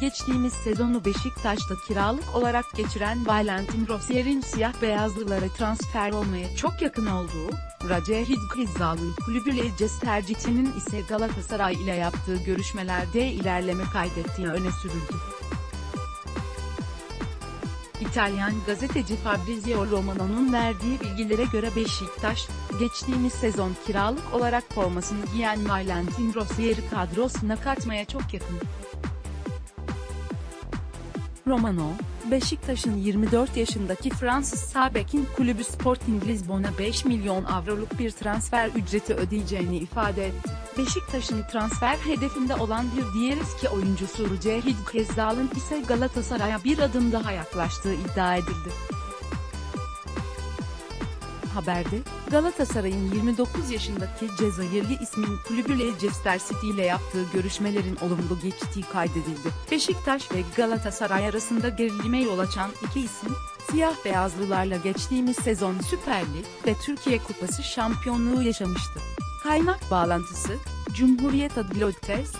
Geçtiğimiz sezonu Beşiktaş'ta kiralık olarak geçiren Valentin Rossier'in siyah beyazlılara transfer olmaya çok yakın olduğu, Racehid Krizalı kulübü Leicester City'nin ise Galatasaray ile yaptığı görüşmelerde ilerleme kaydettiği öne sürüldü. İtalyan gazeteci Fabrizio Romano'nun verdiği bilgilere göre Beşiktaş, geçtiğimiz sezon kiralık olarak formasını giyen Valentin Rossier'i kadrosuna katmaya çok yakın. Romano, Beşiktaş'ın 24 yaşındaki Fransız sağ bekin kulübü Sporting Lisbon'a 5 milyon avroluk bir transfer ücreti ödeyeceğini ifade etti. Beşiktaş'ın transfer hedefinde olan bir diğer eski oyuncusu Rucehid Kezzal'ın ise Galatasaray'a bir adım daha yaklaştığı iddia edildi. Haberde, Galatasaray'ın 29 yaşındaki Cezayirli ismin kulübü Leicester City ile yaptığı görüşmelerin olumlu geçtiği kaydedildi. Beşiktaş ve Galatasaray arasında gerilime yol açan iki isim, siyah beyazlılarla geçtiğimiz sezon Süper Lig ve Türkiye Kupası şampiyonluğu yaşamıştı. Kaynak bağlantısı, Cumhuriyet Adlı Ötes,